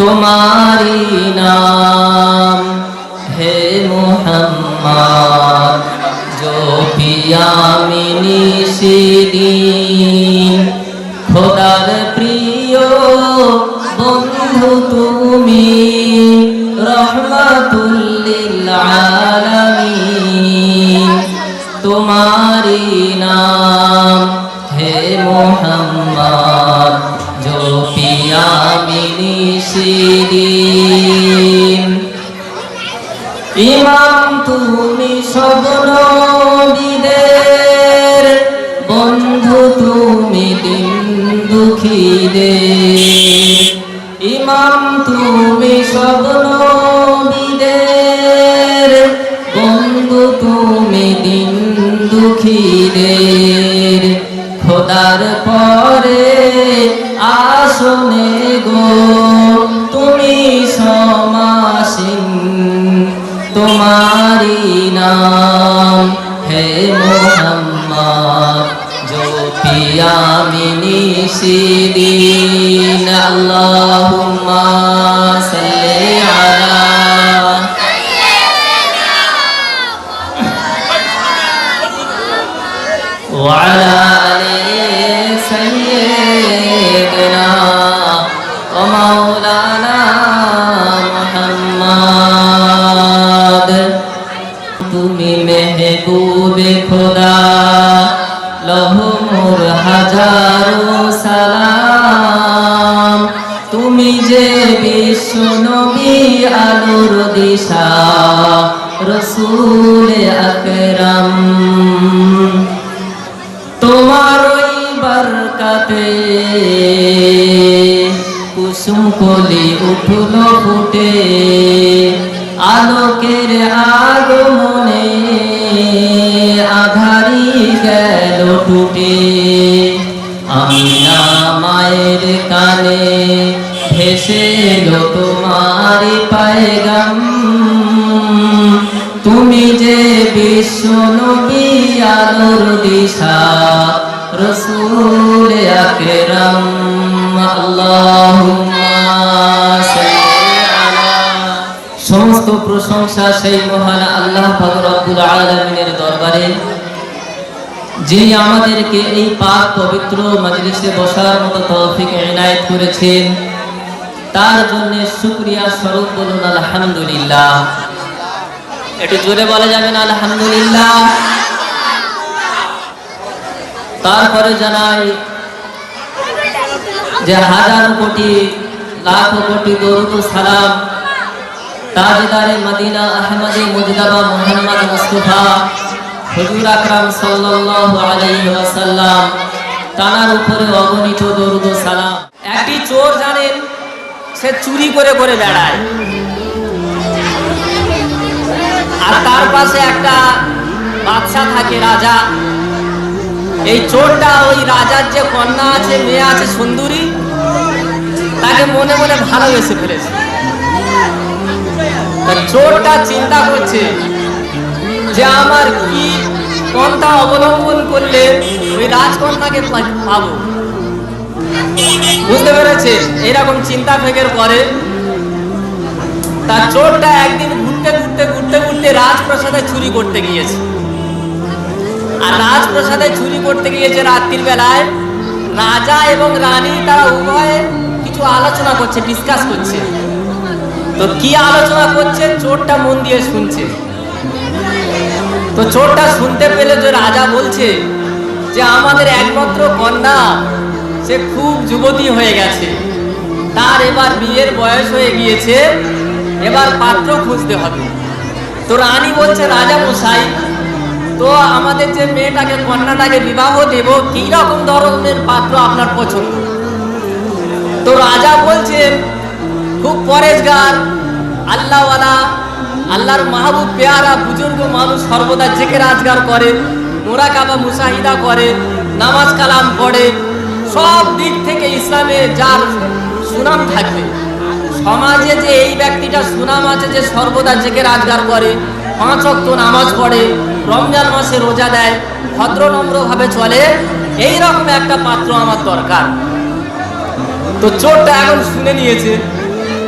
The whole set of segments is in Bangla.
তোমারি নাম। হে মোহাম্মদ जो পিয়ামিনি সিদিন পিয়ামিনি সিদিন ইমাম তুমি সব নবীদের বন্ধু তুমি দিন দুঃখীদের ইমাম তুমি সব নবীদের বন্ধু তুমি দিন দুঃখীদের খোদার পরে আসনে গো। قيام سيدين اللهم صل على وعلى آل سيدنا ومولانا محمد تمہیں محبوب خدا লহমুর হাজারো সালাম। তুমি যে বিশ্ব নবী আলোর দিশা, রসুল আকরাম। তোমার ওই বরকতে কুসুম কলি উঠল ফুটে। ভেসে এলো তোমার পায়গাম। তুমি যে বিশ্ব দিশা রসুল আকরাম। সমস্ত প্রশংসা সেই মহান আল্লাহ পাক রব্বুল আলামিনের দরবারে। যিনি আমাদেরকে এই পাক পবিত্র মজলিসে বসার মতো তৌফিক ইনায়েত করেছেন। তার জন্য শুকরিয়া স্বরূপ বলুন, আলহামদুলিল্লাহ। একটু জোরে বলা যাবে না, আলহামদুলিল্লাহ। তারপরে জানাই যে হাজার কোটি, লাখ কোটি দরুদ সালাম তাজদারে মদিনা আহমদে মুজদাবা মুহাম্মদ মুস্তাফা হুজুর আকরাম সাল্লাল্লাহু আলাইহি ওয়াসাল্লাম, তানার উপরে অগণিত দরুদ সালাম। একটি চোর জানেন সে চুরি করে করে বেড়ায়। আর তার পাশে একটা বাদশা থাকে রাজা। এই চোরটা ওই রাজার যে কন্যা আছে, মেয়ে আছে, সুন্দরী, তাকে মনে মনে ভালোবেসে ফেলেছে। চোরটা চিন্তা করছে যে আমার কি পন্থা অবলম্বন করলে ওই রাজকন্যাকে পাবো? বুঝতে পেরেছে এরকম চিন্তা ফেকের পরে তার চোরটা একদিন ঘুরতে ঘুরতে ঘুরতে ঘুরতে রাজপ্রাসাদে চুরি করতে গিয়েছে। আর রাজপ্রাসাদে চুরি করতে গিয়েছে রাত্রির বেলায়। রাজা এবং রানী তারা উভয়ে কিছু আলোচনা করছে ডিসকাস করছে। তো কি আলোচনা করছে? চোরটা মন দিয়ে শুনছে। তো চোরটা শুনতে পেলে যে রাজা বলছে যে, আমাদের একমাত্র কন্যা সে খুব যুবতী হয়ে গেছে। তার এবার বিয়ের বয়স হয়ে গিয়েছে, এবার পাত্র খুঁজতে হবে। তো রানী বলছে, রাজা মশাই, তো আমাদের যে মেয়েটাকে, কন্যাটাকে বিবাহ দেব, কি রকম ধরনের পাত্র আপনার পছন্দ? তো রাজা বলছেন খুব পরেশগার, আল্লাহওয়ালা, আল্লাহর মাহবুব, পেয়ারা, বুজুর্গ মানুষ সর্বদা জেকে রাজগার করে, মোরাকাবা, মুসাহিদা করে, নামাজ কালাম পড়ে সব দিক থেকে ইসলামে যার সুনাম থাকবে। সমাজে যে এই ব্যক্তিটা সুনাম আছে যে সর্বদা জেকে রাজগার করে, পাঁচ অক্ত নামাজ পড়ে, রমজান মাসে রোজা দেয়, ভদ্র নম্রভাবে চলে, এই রকম একটা পাত্র আমার দরকার। তো চোরটা এখন শুনে নিয়েছে,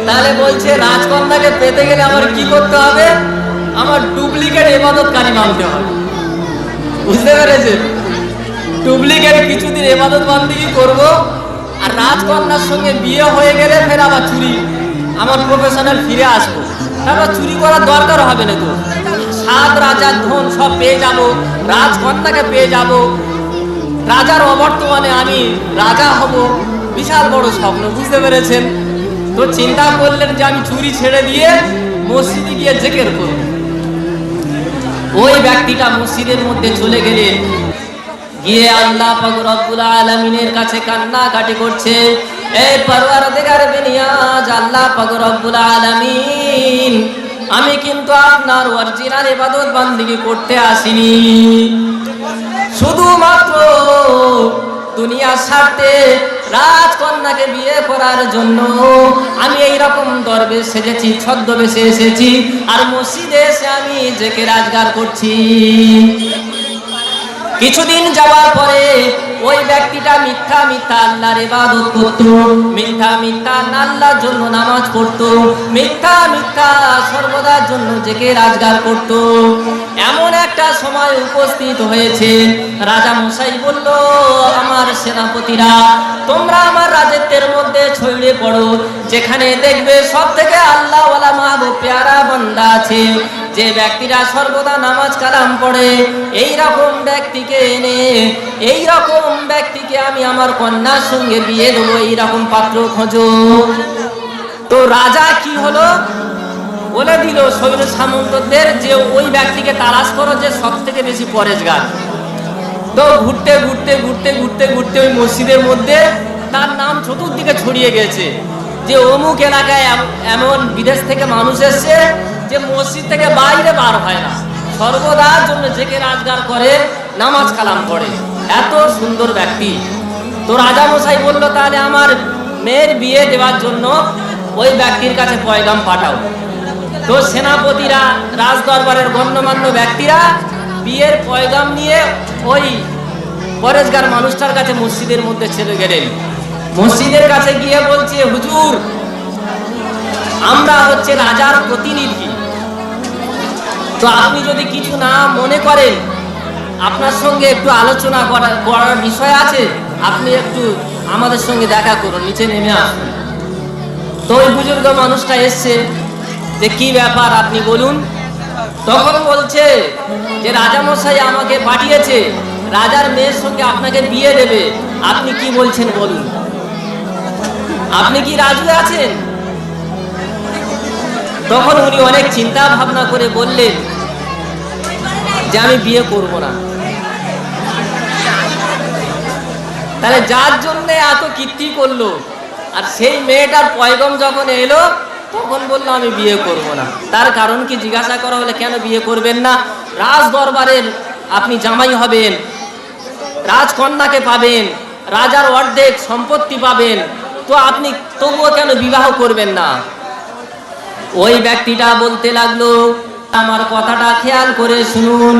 তাহলে বলছে, রাজকন্যাকে পেতে গেলে আমার কি করতে হবে? আমার ডুপ্লিকেট এবাদতকারী মানতে হবে। বুঝতে পেরেছে ডুপ্লিকেট কিছুদিন এবাদত বান্দিগি করব, আর রাজকন্যার সঙ্গে বিয়ে হয়ে গেলে ফের আবার চুরি। আমার প্রফেশনাল ফিরে আসব। তারপর চুরি করার দরকার হবে না তো। সাত রাজার ধন সব পেয়ে যাব, রাজকন্যাকে পেয়ে যাব। রাজার অবর্তমানে আমি রাজা হব। বিশাল বড় স্বপ্ন, বুঝতে পেরেছেন? তো চিন্তা করলেন যে আমি চুরি ছেড়ে দিয়ে মসজিদে গিয়ে জেকের করব। ওই ব্যক্তিটা মসজিদের মধ্যে চলে গেলেন গিয়ে আল্লাহ পাক রব্বুল আলামিনের কাছে কান্নাকাটি করছে। এই পরওয়ারদিগার বিনিয়াজ, আল্লাহ পাক রব্বুল আলামিন, আমি কিন্তু আপনার অরিজিনাল ইবাদত বান্দিগি করতে আসিনি। শুধুমাত্র দুনিয়ার সাথে রাজকন্যাকে বিয়ে করার জন্য আমি এই রকম দরবে সেজেছি, ছদ্মবেশে এসেছি, আর মসজিদে এসে আমি জেকে রাজগার করছি। কিছুদিন যাওয়ার পরে ওই ব্যক্তিটা মিথ্যা মিথ্যা আল্লাহর ইবাদত করত, মিথ্যা মিথ্যা আল্লাহর জন্য নামাজ পড়তো, মিথ্যা মিথ্যা সর্বদার জন্য জেকে রাজগার করত। এমন একটা সময় উপস্থিত হয়েছে, রাজা মশাই বলল, আমার সেনাপতিরা, তোমরা আমার রাজত্বের মধ্যে ছড়িয়ে পড়ো, যেখানে দেখবে সব থেকে আল্লাহ মাহবুব পেয়ারা বান্দা আছে। যে ব্যক্তিরা সর্বদা নামাজ কালাম পড়ে এই রকম ব্যক্তিকে এনে এই রকম ব্যক্তিকে আমি আমার কন্যার সঙ্গে বিয়ে দেবো এই রকম পাত্র খোঁজো। তো রাজা কি হলো? বলে দিল, সৈন্য সামন্তদের যে ওই ব্যক্তিকে তালাশ করো যে সব থেকে বেশি পরেশগার তো ঘুরতে ঘুরতে ঘুরতে ঘুরতে ঘুরতে ওই মসজিদের মধ্যে তার নাম চতুর্দিকে ছড়িয়ে গেছে। যে অমুক এলাকায় এমন বিদেশ থেকে মানুষ এসছে যে মসজিদ থেকে বাইরে বার হয় না, সর্বদার জন্য জেকে রাজগার করে, নামাজ কালাম করে এত সুন্দর ব্যক্তি। তো রাজা মশাই বলল, তাহলে আমার মেয়ের বিয়ে দেওয়ার জন্য ওই ব্যক্তির কাছে পয়গাম পাঠাও। তো সেনাপতিরা রাজ দরবারের গণ্যমান্য ব্যক্তিরা বিয়ের পয়গাম নিয়ে ওই পরেশগার মানুষটার কাছে মসজিদের মধ্যে ছেড়ে গেলেন। মসজিদের কাছে গিয়ে বলছে, হুজুর, আমরা হচ্ছে রাজার প্রতিনিধি। তো আপনি যদি কিছু না মনে করেন, আপনার সঙ্গে একটু আলোচনা করা, করার বিষয় আছে, আপনি একটু আমাদের সঙ্গে দেখা করুন, নিচে নেমে আসুন। তো ওই বুজুর্গ মানুষটা এসছে, যে কি ব্যাপার আপনি বলুন? তখন বলছে যে রাজামশাই আমাকে পাঠিয়েছে, রাজার মেয়ের সঙ্গে আপনাকে বিয়ে দেবে, আপনি কি বলছেন বলুন? আপনি কি রাজু আছেন? তখন উনি অনেক চিন্তা ভাবনা করে বললেন যে আমি বিয়ে করব না। তাহলে যার জন্য এত কীর্তি করল, আর সেই মেয়েটার পয়গম যখন এলো, তখন বলল, আমি বিয়ে করব না। তার কারণ কি জিজ্ঞাসা করা হলে কেন বিয়ে করবেন না? রাজ দরবারের আপনি জামাই হবেন, রাজকন্যাকে পাবেন, রাজার অর্ধেক সম্পত্তি পাবেন, তো আপনি তবুও কেন বিবাহ করবেন না? ওই ব্যক্তিটা বলতে লাগল, আমার কথাটা খেয়াল করে শুনুন।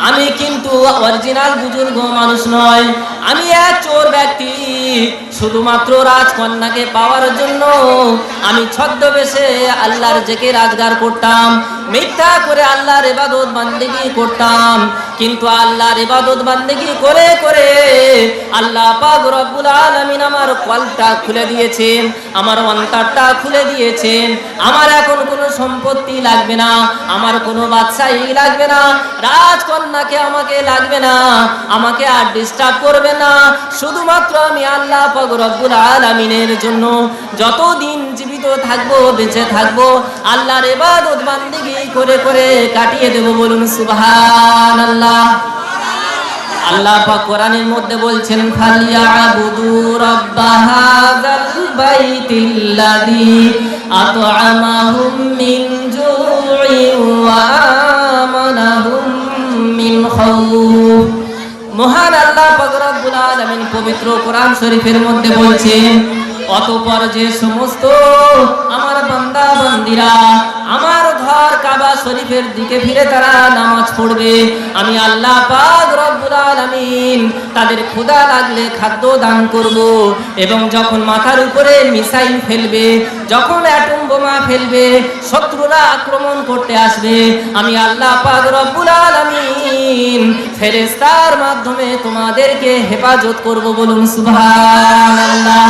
আমি কিন্তু অরিজিনাল বুজুর্গ মানুষ নয়। আমি এক চোর ব্যক্তি, শুধুমাত্র রাজকন্যাকে পাওয়ার জন্য আমি ছদ্মবেশে আল্লাহর জেকে রাজগার করতাম, মিথ্যা করে আল্লাহর ইবাদত বান্দেগি করতাম, কিন্তু আল্লাহর ইবাদত বান্দেগি করে করে আল্লাহ পাক রব্বুল আলামিন আমার কলটা খুলে দিয়েছেন, আমার অন্তরটা খুলে দিয়েছেন, আমার এখন কোনো সম্পত্তি লাগবে না, আমার কোনো বাদশাহী লাগবে না, রাজকন্যাকে আমাকে লাগবে না, আমাকে আর ডিস্টার্ব করবে না, শুধুমাত্র আমি আল্লাহ পাক রব্বুল আলামিনের জন্য যতদিন জীবিত থাকব, বেঁচে থাকব, আল্লাহর ইবাদত বান্দেগি করে করে কাটিয়ে দেব বলুন সুবহানাল্লাহ। আল্লাহ পাক কোরআনের মধ্যে বলছেন, ফালিয়াবুদু রাব্ব হাযাল বাইতিল্লাযী মিন জু'ইন ওয়া আমানাহুম আলামিন পবিত্র কোরআন শরীফের মধ্যে বলছেন অতঃপর যে সমস্ত আমার বান্দা বান্দিরা আমার ঘর কাবা শরীফের দিকে ফিরে তারা নামাজ পড়বে। আমি আল্লাহ পাক রব্বুল আলামিন তাদের ক্ষুধা লাগলে খাদ্য দান করব এবং যখন মাথার উপরে মিসাইল ফেলবে, যখন অ্যাটম বোমা ফেলবে, শত্রুরা আক্রমণ করতে আসবে, আমি আল্লাহ পাক রব্বুল আলামিন ফেরেশতার মাধ্যমে তোমাদেরকে হেফাজত করব বলুন সুবহানাল্লাহ।